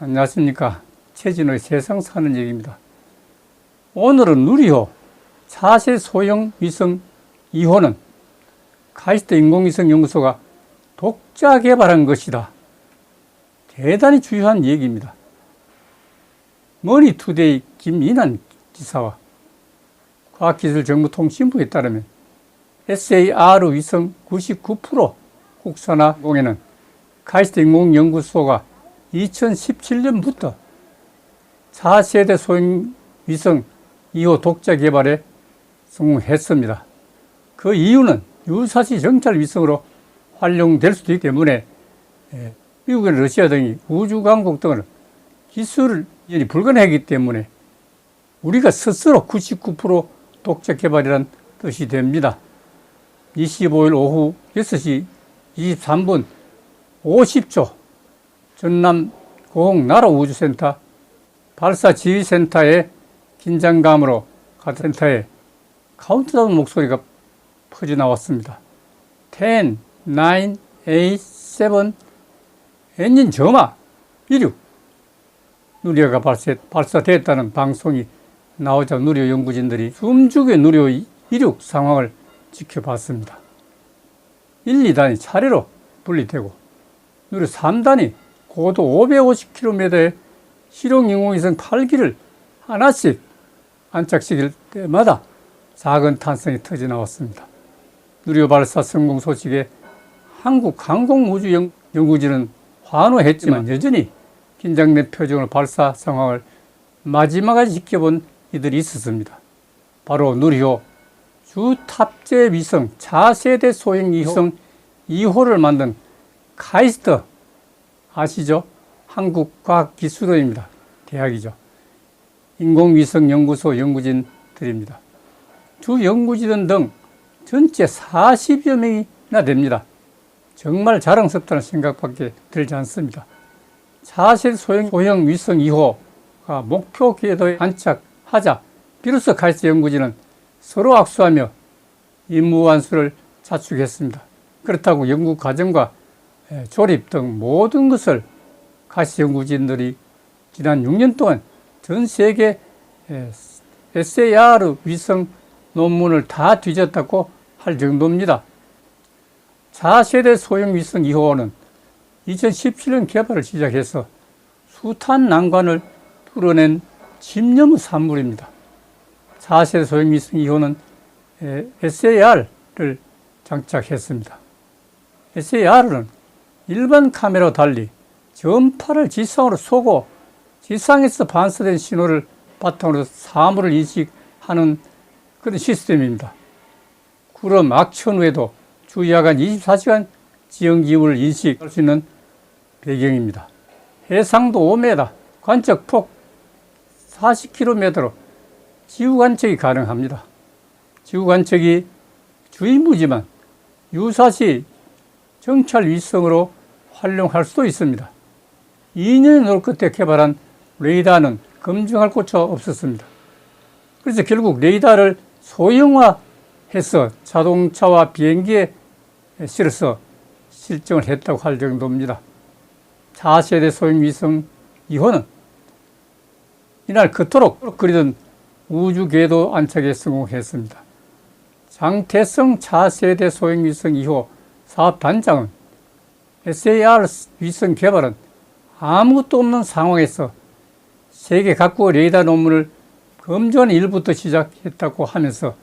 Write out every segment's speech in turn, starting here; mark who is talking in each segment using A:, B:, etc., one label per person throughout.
A: 안녕하십니까. 최진호의 세상 사는 얘기입니다. 오늘은 누리호 차세 소형 위성 2호는 카이스트 인공위성 연구소가 독자 개발한 것이다. 대단히 중요한 얘기입니다. 머니투데이 김인환 기사와 과학기술정보통신부에 따르면 SAR 위성 99% 국산화 공에는 카이스트 인공연구소가 2017년부터 4세대 소형 위성 2호 독자 개발에 성공했습니다. 그 이유는 유사시 정찰 위성으로 활용될 수도 있기 때문에 예, 미국이나 러시아 등이 우주강국 등을 기술을 불가능하기 때문에 우리가 스스로 99% 독자 개발이란 뜻이 됩니다. 25일 오후 6시 23분 50초 전남 고흥 나로우주센터 발사 지휘센터의 긴장감으로 각 센터에 카운트다운 목소리가 퍼져 나왔습니다. 10, 9, 8, 7, 엔진 점화, 이륙. 누리호가 발사, 발사됐다는 방송이 나오자 누리호 연구진들이 숨죽여 누리호 이륙 상황을 지켜봤습니다. 1, 2단이 차례로 분리되고 누리호 3단이 고도 550km의 실용 인공위성 8기를 하나씩 안착시킬 때마다 작은 탄성이 터져 나왔습니다. 누리호 발사 성공 소식에 한국 항공우주연구진은 환호했지만 여전히 긴장된 표정으로 발사 상황을 마지막까지 지켜본 이들이 있었습니다. 바로 누리호 주탑재 위성 차세대 소형 위성 2호를 만든 카이스트 아시죠? 한국과학기술원입니다. 대학이죠. 인공위성연구소 연구진들입니다. 주 연구진은 등 전체 40여 명이나 됩니다. 정말 자랑스럽다는 생각밖에 들지 않습니다. 사실 소형, 소형 위성 2호가 목표 궤도에 안착하자 비로소 카이스트 연구진은 서로 악수하며 임무 완수를 자축했습니다. 그렇다고 연구 과정과 조립 등 모든 것을 카이스트 연구진들이 지난 6년 동안 전 세계 SAR 위성 논문을 다 뒤졌다고 할 정도입니다. 4세대 소형 위성 2호는 2017년 개발을 시작해서 숱한 난관을 뚫어낸 집념 산물입니다. 4세대 소형 위성 2호는 SAR를 장착했습니다. SAR은 일반 카메라와 달리 전파를 지상으로 쏘고 지상에서 반사된 신호를 바탕으로 사물을 인식하는 그런 시스템입니다. 구름 악천 후에도 주야간 24시간 지형기물을 인식할 수 있는 배경입니다. 해상도 5m, 관측폭 40km로 지구 관측이 가능합니다. 지구 관측이 주임무지만 유사시 정찰 위성으로 활용할 수도 있습니다. 2년의 노력 끝에 개발한 레이더는 검증할 곳이 없었습니다. 그래서 결국 레이더를 소형화해서 자동차와 비행기에 실어서 실증을 했다고 할 정도입니다. 4세대 소형 위성 2호는 이날 그토록 그리던 우주 궤도 안착에 성공했습니다. 장태성 차세대 소형 위성 2호 사업 단장은 SAR 위성 개발은 아무것도 없는 상황에서 세계 각국 레이더 논문을 검증하는 일부터 시작했다고 하면서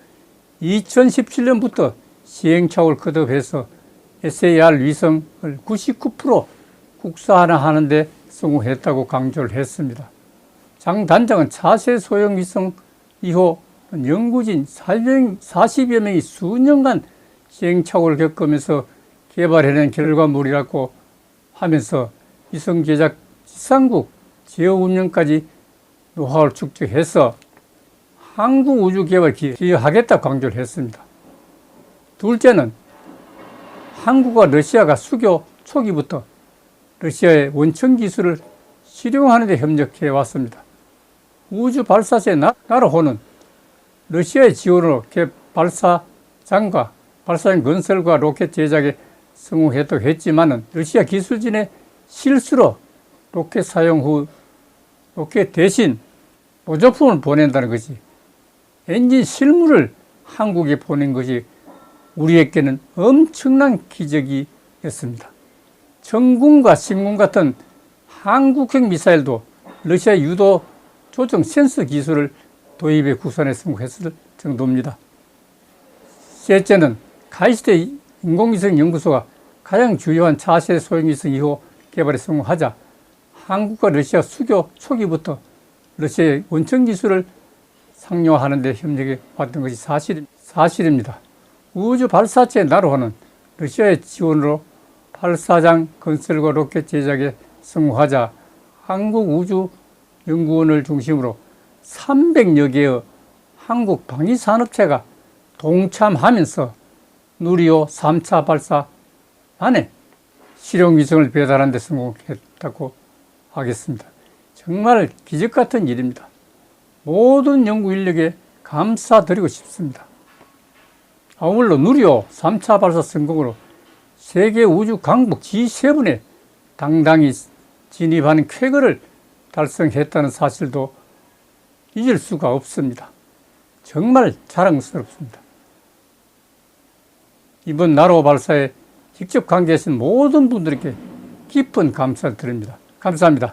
A: 2017년부터 시행착오를 거듭해서 SAR 위성을 99% 국산화하는데 성공했다고 강조를 했습니다. 장 단장은 차세 소형 위성 2호 연구진 40여 명이 수년간 시행착오를 겪으면서 개발해낸 결과물이라고 하면서 위성 제작 지상국 제어 운영까지 노하우를 축적해서 한국 우주 개발 기여하겠다 강조를 했습니다. 둘째는 한국과 러시아가 수교 초기부터 러시아의 원천 기술을 실용하는 데 협력해 왔습니다. 우주 발사체 나- 나로호는 러시아의 지원으로 개 발사장과 발사장 건설과 로켓 제작에 성공했다고 했지만은 러시아 기술진의 실수로 로켓 사용 후 로켓 대신 보조품을 보낸다는 것이 엔진 실물을 한국에 보낸 것이 우리에게는 엄청난 기적이었습니다. 정군과 신군 같은 한국형 미사일도 러시아 유도 조정 센서 기술을 도입에 구산에 성공했을 정도입니다. 셋째는 가이스트 인공위성 연구소가 가장 주요한 차세 소형위성 2호 개발에 성공하자 한국과 러시아 수교 초기부터 러시아의 원천 기술을 상용하는 데 협력해 왔던 것이 사실, 사실입니다. 우주 발사체 나로호는 러시아의 지원으로 발사장 건설과 로켓 제작에 성공하자 한국 우주 연구원을 중심으로 300여 개의 한국 방위 산업체가 동참하면서 누리호 3차 발사 안에 실용위성을 배달하는 데 성공했다고 하겠습니다. 정말 기적 같은 일입니다. 모든 연구 인력에 감사드리고 싶습니다. 아울러 누리호 3차 발사 성공으로 세계 우주 강국 G7에 당당히 진입하는 쾌거를 달성했다는 사실도 잊을 수가 없습니다. 정말 자랑스럽습니다. 이번 나로 발사에 직접 관계하신 모든 분들에게 깊은 감사를 드립니다. 감사합니다.